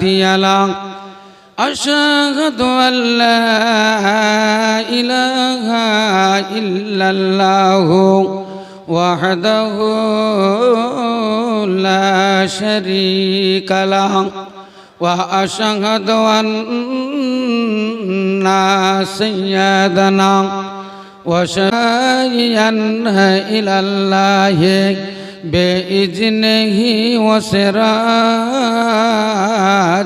هادي له أشهد أن لا إله إلا الله وحده لا شريك له وأشهد أن سيدنا وشايا إلى الله بإذنه وسراجه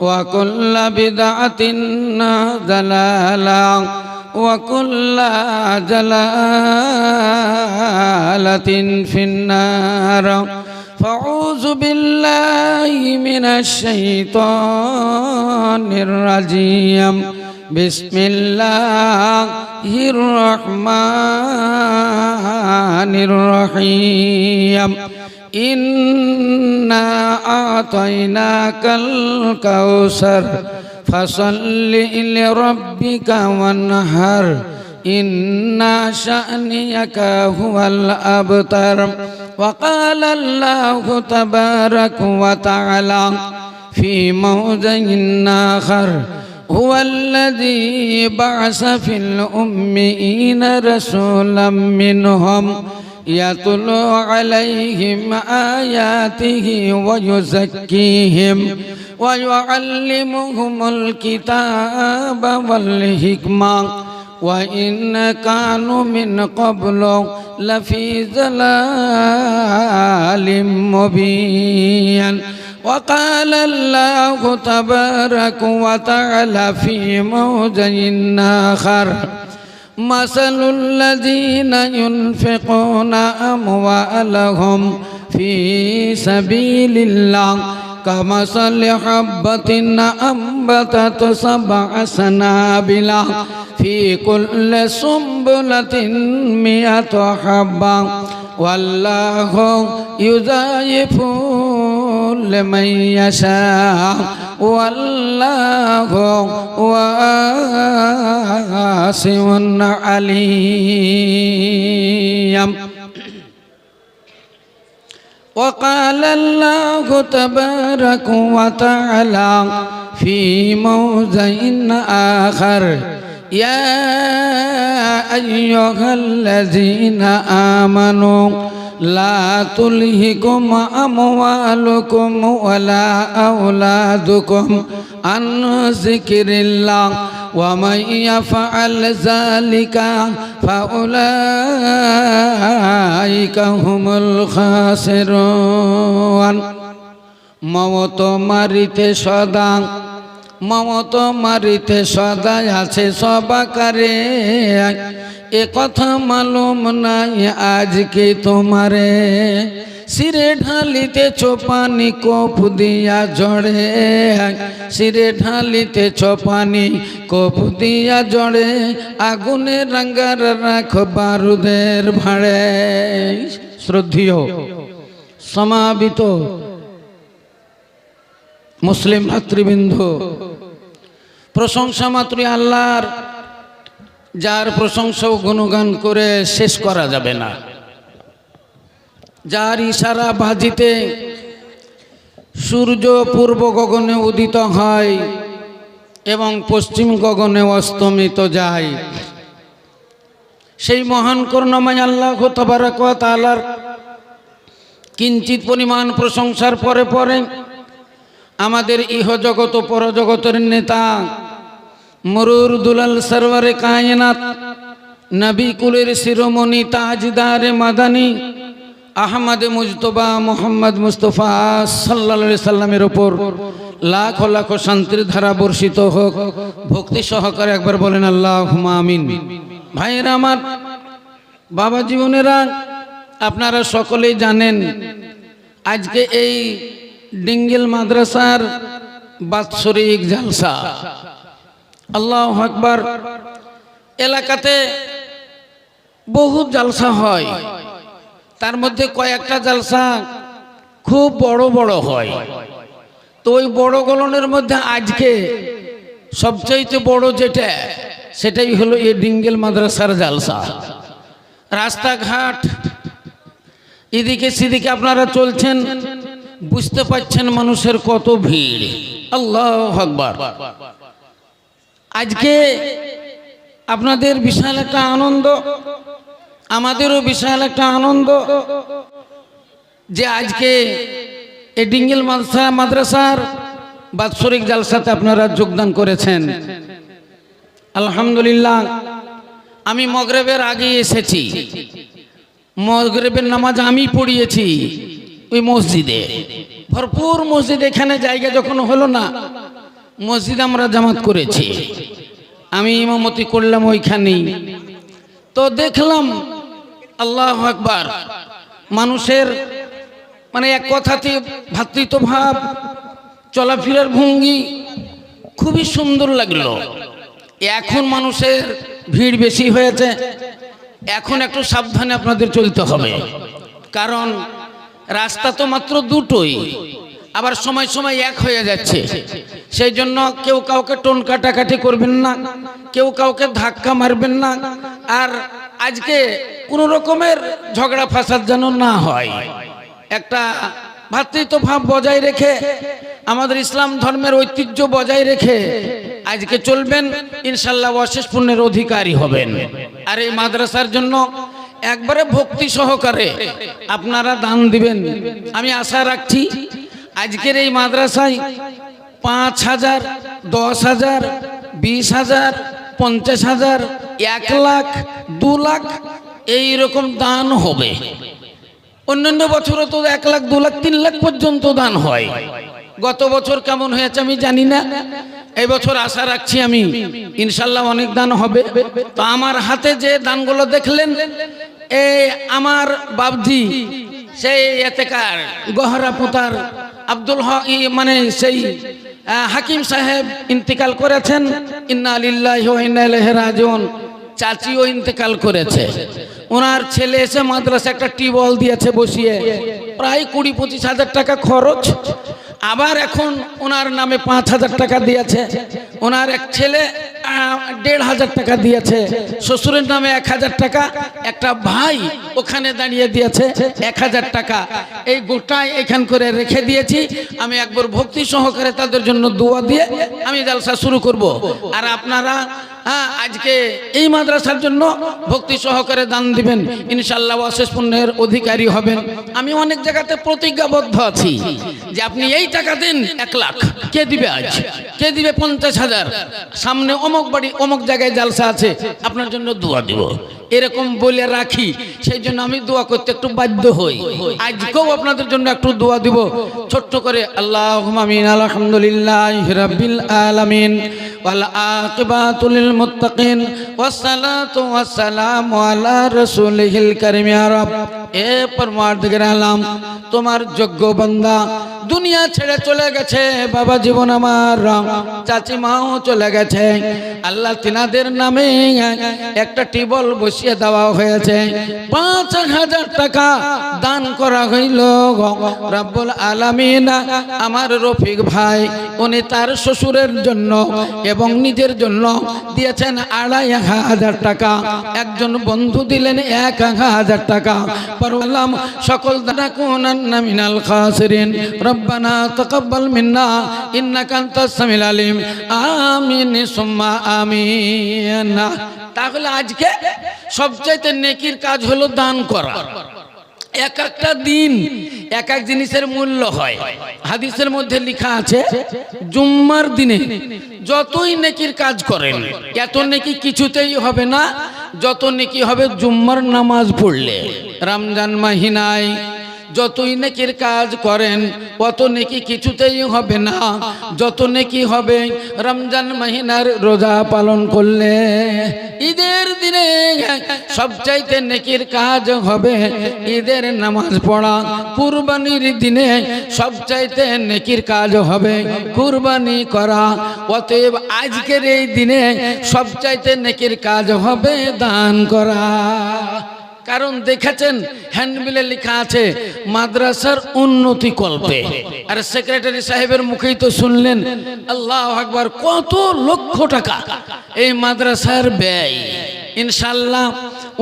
وكل بدعة ضلالة وكل جلالة في النار فأعوذ بالله من الشيطان الرجيم بسم الله الرحمن الرحيم إنا أعطيناك الكوثر فصل لربك وانهر إن شأنك هو الأبتر وقال الله تبارك وتعالى في موضع آخر هو الذي بعث في الأمين رسولا منهم يتلو عليهم آياته ويزكيهم ويعلمهم الكتاب والحكمة وإن كانوا من قبل لفي ضلال مبين وقال الله تبارك وتعالى في موضع آخر مثل الذين ينفقون أموالهم في سبيل الله كمثل حبة أنبتت سبع سنابل في كل سنبلة مئة حبة. والله يضاعف لمن يشاء. والله واسع عليم. وقال الله تبارك وتعالى في موضع آخر يا أيها الذين آمنوا لا تلهكم أموالكم ولا أولادكم عن ذكر الله ومن يفعل ذلك فأولئك هم الخاسرون মমত মারিতে সদা মমত মারিতে সদা আছে সবাকারে। এ কথা মালুম নাই আজকে তোমারে। সিরে ঢালিতে চোপানি কোপ দিয়া জড়ে সিরে ঢালিতে চোপানি কোপ দিয়া জড়ে আগুনে রাঙ্গার রাখ বারুদের ভাড়ে। শ্রদ্ধীয় সমাবিত মুসলিম ভাতৃবৃন্দ। প্রশংসা মাত্র আল্লাহর, যার প্রশংসা গুণগান করে শেষ করা যাবে না। যার ইশারা বাজিতে সূর্য পূর্ব গগনে উদিত হয় এবং পশ্চিম গগনে অস্তমিত যায়। সেই মহান করুণাময় আল্লাহ তবারক কিঞ্চিত পরিমাণ প্রশংসার পরে পরে আমাদের ইহজগত পরজগতের নেতা, মরুর দুলাল সরওয়ারে কায়নাত, নবী কুলের শিরোমণি তাজদারে মাদানি, আহমদ মুজতবা মোহাম্মদ মুস্তফা সাল্লা সাল্লামের ওপর লাখ লাখ শান্তির ধারা বর্ষিত হোক। ভক্তি সহকারে একবার বলেন আল্লাহ আমিন। ভাইয়েরা আমার, বাবা জীবনেরা, আপনারা সকলেই জানেন, আজকে এই ডিঙ্গেল মাদ্রাসার বাৎসরিক জালসা আল্লাহ আকবার। এলাকাতে বহু জালসা হয়। তার মধ্যে কয়েকটা জালসা খুব বড় বড় হয়। তো ওই বড় গলনের মধ্যে আজকে সবচাইতে বড় যেটা, সেটাই হলো এই ডিঙ্গেল মাদ্রাসার জালসা রাস্তাঘাট, এদিকে সেদিকে আপনারা চলছেন বুঝতে পারছেন মানুষের কত ভিড়। আল্লাহ আকবার। আজকে আপনাদের বিশাল একটা আনন্দ, আমাদেরও বিশাল একটা আনন্দ যে আজকে এই ডিঙ্গেল মাদ্রাসা মাদ্রাসার বাৎসরিক জালসাতে আপনারা যোগদান করেছেন। আলহামদুলিল্লাহ, আমি মগরেবের আগে এসেছি। মগরেবের নামাজ আমি পড়িয়েছি। ওই মসজিদে। ভরপুর মসজিদ এখানে জায়গা যখন হলো না, মসজিদ আমরা জামাত করেছি। আমি ইমামতি করলাম ওইখানেই। তো দেখলাম আল্লাহ আকবার, মানুষের মানে এক কথাতে ভাতৃত্বভাব, চলাফেরার ভঙ্গি খুবই সুন্দর লাগল। এখন মানুষের ভিড় বেশি হয়েছে। এখন একটু সাবধানে আপনাদের চলতে হবে। কারণ রাস্তা তো মাত্র দুটোই, আবার সময় সময় এক হয়ে যাচ্ছে। সেই জন্য কেউ কাউকে টোন কাটাকাটি করবেন না, কেউ কাউকে ধাক্কা মারবেন না, আর আজকে কোনো রকমের ঝগড়া ফাসাদ যেন না হয়। একটা ভাতৃত্ব ভাব বজায় রেখে, আমাদের ইসলাম ধর্মের ঐতিহ্য বজায় রেখে আজকে চলবেন, ইনশাল্লাহ অশেষ পুণ্যের অধিকারী হবেন। আর এই মাদ্রাসার জন্য একবারে ভক্তি সহকারে আপনারা দান দিবেন। আমি আশা রাখছি আজকের এই মাদ্রাসায় পাঁচ হাজার, দশ হাজার, বিশ হাজার, পঞ্চাশ হাজার, এক লাখ, দু লাখ এই রকম দান হবে। অন্যান্য বছরও তো এক লাখ, দু লাখ, তিন লাখ পর্যন্ত দান হয়। গত বছর কেমন হয়েছে আমি জানি না। এই বছর আশা রাখছি আমি, ইনশাল্লাহ অনেক দান হবে। তো আমার হাতে যে দানগুলো দেখলেন এই আমার বাবজি সেই এতেকার গহরা পোতার আব্দুল হক মানে সেই হাকিম সাহেব ইন্তিকাল করেছেন। ইন্না ইলাইহি চাচিও ইন্তেকাল করেছে। ওনার ছেলে এসে মাদ্রাসা একটা টিউবওয়েল দিয়েছে বসিয়ে। প্রায় কুড়ি পঁচিশ হাজার টাকা খরচ। আবার এখন ওনার নামে পাঁচ হাজার টাকা দিয়েছে। ওনার এক ছেলে দেড় হাজার টাকা দিয়েছে। শ্বশুরের নামে এক হাজার টাকা। একটা ভাই ওখানে দাঁড়িয়ে দিয়েছে এক হাজার টাকা। এই গোটায় এখান করে রেখে দিয়েছি। আমি একবার ভক্তি সহকারে তাদের জন্য দোয়া দিয়ে আমি জালসা শুরু করব। আর আপনারা হ্যাঁ আজকে এই মাদ্রাসার জন্য ভক্তি সহকারে দান দিবেন। ইনশাল্লাহ অশেষ পুণ্যের অধিকারী হবেন। আমি অনেক জায়গাতে প্রতিজ্ঞাবদ্ধ আছি যে আপনি এই টাকা দিন এক লাখ। কে দিবে আজ? কে দিবে পঞ্চাশ হাজার? সামনে অমুক বাড়ি, অমুক জায়গায় জালসা আছে, আপনার জন্য দোয়া দিব। এরকম বলে রাখি, সেই জন্য আমি দোয়া করতে একটু বাধ্য হই। আজকেও আপনাদের জন্য একটু দোয়া দিব। ছোট্ট করে আল্লাহ আলহামদুলিল্লাহ তোমার যোগ্য বান্দা দুনিয়া ছেড়ে চলে গেছে, বাবা জীবন আমার রং। চাচি মাও চলে গেছে। আল্লাহ তিনাদের নামে একটা টিবল বসিয়ে দেওয়া হয়েছে। পাঁচ হাজার টাকা দান করা হইল। রাব্বুল আলামিন আমার রফিক ভাই, উনি তার শ্বশুরের জন্য এবং নিজের জন্য দিয়েছেন আড়াই হাজার টাকা। একজন বন্ধু দিলেন এক হাজার টাকা। পরলাম সকল দ্বারা কুনান্না মিনাল খাসিরিন। রব্বানা তাকাব্বাল মিন্না, ইন্নাকা আনতাস সামিল আলিম। আমিন, সুম্মা আমিন। তাহলে আজকে সবচাইতে নেকির কাজ হলো দান করা। এক একটা দিন এক এক জিনিসের মূল্য হয়। হাদিসের মধ্যে লেখা আছে, জুম্মার দিনে যতই নেকির কাজ করেন, এত নেকি কিছুতেই হবে না, যত নেকি হবে জুম্মার নামাজ পড়লে। রমজান মাহিনায় যতই নেকির কাজ করেন, অত নেকি কিছুতেই হবে না। যত নেকি হবে, রমজান মহিনার রোজা পালন করলে ঈদের দিনে সবচাইতে নেকির কাজ হবে ঈদের নামাজ পড়া। কুরবানির দিনে সবচাইতে নেকির কাজ হবে কুরবানি করা। অতএব আজকের এই দিনে সবচাইতে নেকির কাজ হবে দান করা। কারণ দেখেছেন, হ্যান্ডবিলে লেখা আছে, মাদ্রাসার উন্নতি কল্পে। আর সেক্রেটারি সাহেবের মুখেই তো শুনলেন, আল্লাহ আকবার, কত লক্ষ টাকা। এই মাদ্রাসার ব্যয়। ইনশাল্লাহ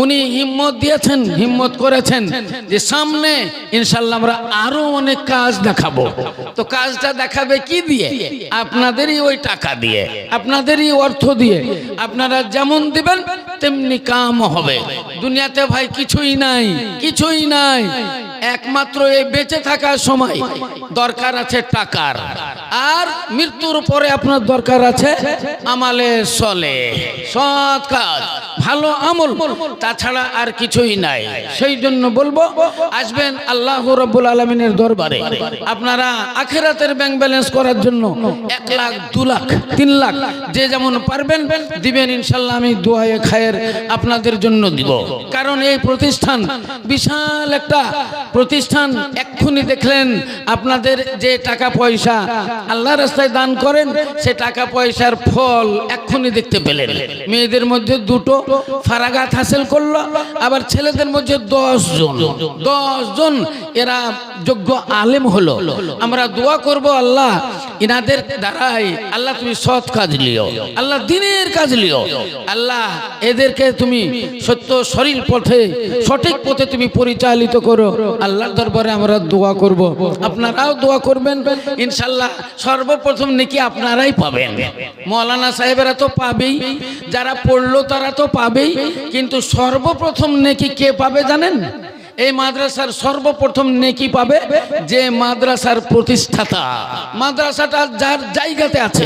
উনি হিম্মত দিয়েছেন, হিম্মত করেছেন যে সামনে ইনশাল্লাহ আমরা আরও অনেক কাজ দেখাবো। তো কাজটা দেখাবে কি দিয়ে? আপনাদেরই ওই টাকা দিয়ে, আপনাদেরই অর্থ দিয়ে। আপনারা যেমন দিবেন, তেমনি কাম হবে। দুনিয়াতে ভাই কিছুই নাই কিছুই নাই। একমাত্র এই বেঁচে থাকার সময়। দরকার আছে টাকার। আর মৃত্যুর পরে আপনার দরকার আছে আমালে চলে সৎ কাজ, ভালো আমল, তাছাড়া আর কিছুই নাই। সেই জন্য বলব, আসবেন আল্লাহ রব্বুল আলমিনের দরবারে। আপনারা আখেরাতের ব্যাংক ব্যালেন্স করার জন্য এক লাখ, দু লাখ, তিন লাখ, যে যেমন পারবেন দিবেন ইনশাল্লাহ আমি দোয়ায়ে খায়ের আপনাদের জন্য দিব। কারণ এই প্রতিষ্ঠান বিশাল একটা প্রতিষ্ঠান। এক্ষুনি দেখলেন আপনাদের যে টাকা পয়সা আল্লাহ রাস্তায় দান করেন, সে টাকা পয়সার ফল এক্ষুনি দেখতে পেলেন। মেয়েদের মধ্যে দুটো ফারাগাত হাসিল করল, আবার ছেলেদের মধ্যে দশ জন দশ জন এরা যোগ্য আলেম হলো। আমরা দোয়া করব আল্লাহ, ইনাদের দ্বারাই আল্লাহ তুমি সৎ কাজ লিও আল্লাহ দিনের কাজ লিও আল্লাহ এদেরকে তুমি সত্য শরীর পথে, সঠিক পথে তুমি পরিচালিত করো। আল্লাহর দরবারে আমরা দোয়া করব। আপনারাও দোয়া করবেন। ইনশাল্লাহ সর্বপ্রথম নাকি আপনারাই পাবেন। মৌলানা সাহেবেরা তো পাবেই, যারা পড়ল তারা তো পাবেই, কিন্তু সর্বপ্রথম নাকি কে পাবে জানেন? এই মাদ্রাসার সর্বপ্রথম নেকি পাবে যে মাদ্রাসার প্রতিষ্ঠাতা। মাদ্রাসাটা যার জায়গাতে আছে,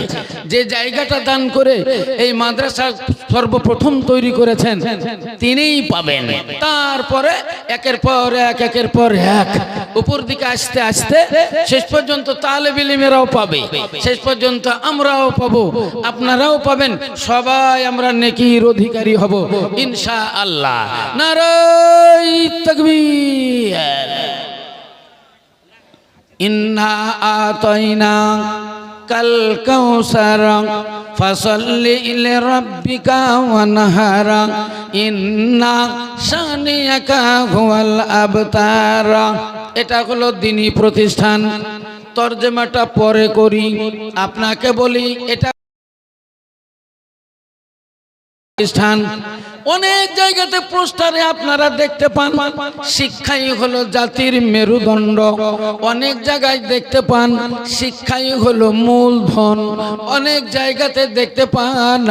যে জায়গাটা দান করে এই মাদ্রাসা সর্বপ্রথম তৈরি করেছেন। তিনিই পাবেন। তারপরে একের পর এক, একের পর এক। উপর দিকে আসতে আসতে শেষ পর্যন্ত তালে বিলিমেরাও পাবে। শেষ পর্যন্ত আমরাও পাবো। আপনারাও পাবেন। সবাই আমরা নেকির অধিকারী হব। ইনশা আল্লাহ নারাই তকবীর। ইন্না আতাইনা কাল কৌসর, ফসল্লি ইলে রব্বিকা ওয়ানহার, ইন্না শানিয়াকা হুয়াল আবতার। এটা হলো দিনী প্রতিষ্ঠান। তর্জমাটা পরে করি। আপনাকে বলি, এটা প্রতিষ্ঠান। অনেক জায়গাতে পোস্টারে আপনারা দেখতে পান, শিক্ষাই হলো জাতির মেরুদণ্ড। অনেক জায়গায় দেখতে পান, শিক্ষাই হলো মূলধন। অনেক জায়গাতে দেখতে পান,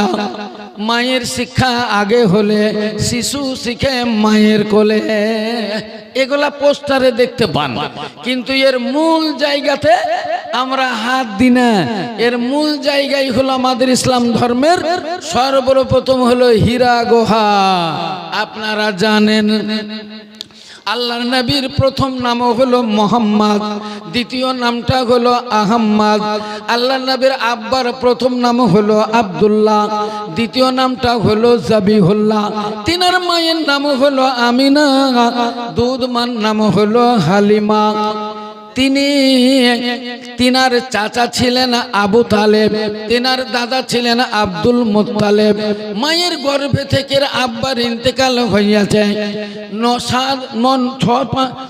মায়ের শিক্ষা আগে হলে, শিশু শিখে মায়ের কোলে। এগুলা পোস্টারে দেখতে পান। কিন্তু এর মূল জায়গাতে আমরা হাত দিই না। এর মূল জায়গায় হলো আমাদের ইসলাম ধর্মের। সর্বপ্রথম হলো হীরা গুহা। আপনারা জানেন, আল্লাহর নবীর প্রথম নাম হলো মোহাম্মদ। দ্বিতীয় নামটা হলো আহম্মদ। আল্লাহ নবীর আব্বার প্রথম নাম হলো আব্দুল্লাহ। দ্বিতীয় নামটা হলো জাবিহুল্লাহ। তিনার মায়ের নাম হলো আমিনা। দুধ মান নাম হলো হালিমা। তিনি তিনার চাচা ছিলেন আবু তালেব, তিনার দাদা ছিলেন আব্দুল মুত্তালেব। মায়ের গর্ভে থেকে আব্বার ইন্তেকাল হইয়াছে। ন- সাত মন ছ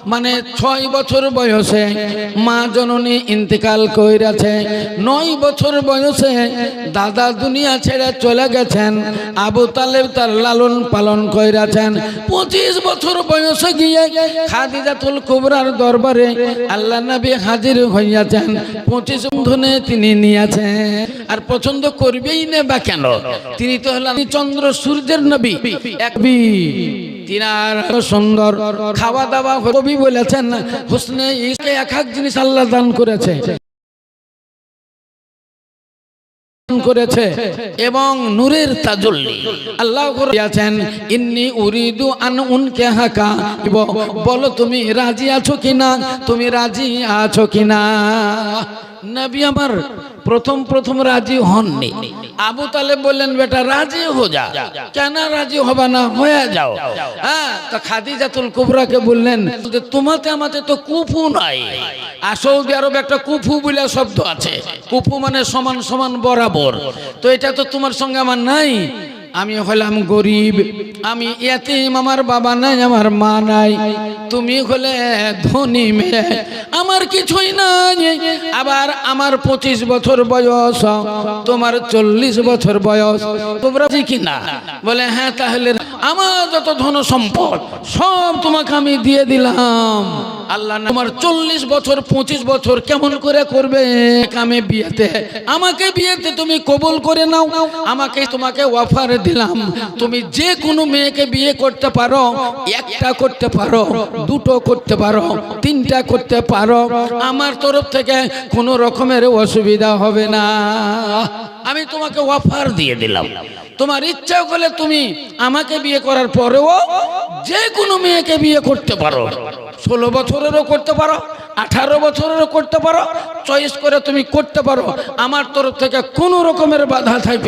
মানে ছয় বছর বয়সে মা জননী ইন্তেকাল কইরাছে। নয় বছর বয়সে দাদা দুনিয়া ছেড়ে চলে গেছেন। আবু তালেব তার লালন পালন কইরাছেন। পঁচিশ বছর বয়সে গিয়ে খাদিজাতুল কুবরার দরবারে আল্লাহ নবী হাজির হইয়াছেন, পঁচিশ ধনে তিনি নিয়েছেন। আর পছন্দ করবেই না বা কেন? তিনি তো হলেন চন্দ্র সূর্যের নবী। এক খাওয়া দাওয়া কবি বলেছেন, হোসনে এক এক জিনিস আল্লাহ দান করেছে। করেছে এবং নূরের তাজল্লি। আল্লাহ করেছেন ইন্নি উরিদু আন উনকে হাকা বলো, তুমি রাজি আছো কিনা? তুমি রাজি আছো কিনা? নবী আমার প্রথম প্রথম রাজি হননি। আবু তালে বললেন বেটা রাজি হো যা। কেন রাজি হবা না? হয়ে যাও। হ্যাঁ তো খাদিজাতুল কুবরাকে বললেন যে তোমাতে আমাতে তো কুফু নাই। আর সৌদি আরবে একটা কুফু বলে শব্দ আছে। কুফু মানে সমান সমান বরাবর। তো এটা তো তোমার সঙ্গে আমার নাই। আমি হলাম গরিব, আমি এতিম আমার বাবা নাই, আমার মা নাই। তুমি হলে ধনী মেয়ে, আমার কিছুই নাই। আবার আমার পঁচিশ বছর বয়স, তোমার চল্লিশ বছর বয়স। তোমরা কি না বলে হ্যাঁ তাহলে আমার যত ধন সম্পদ, সব তোমাকে আমি দিয়ে দিলাম। আল্লাহ তোমার চল্লিশ বছর, পঁচিশ বছর কেমন করে করবে? আমি বিয়েতে, আমাকে বিয়েতে তুমি কবুল করে নাও। আমাকে তোমাকে অফার দিলাম। তুমি যে কোনো মেয়েকে বিয়ে করতে পারো, একটা করতে পারো, দুটো করতে পারো, তিনটা করতে পারো। আমার তরফ থেকে কোনো রকমের অসুবিধা হবে না। আমি তোমাকে অফার দিয়ে দিলাম। তোমার ইচ্ছা করলে তুমি আমাকে বিয়ে করার পরেও যে কোনো মেয়েকে বিয়ে করতে পারো। ষোলো বছরেরও করতে পারো, আঠারো বছরেরও করতে পারো চয়েস করে তুমি করতে পারো। আমার তরফ থেকে কোনো রকমের বাধা থাকবে।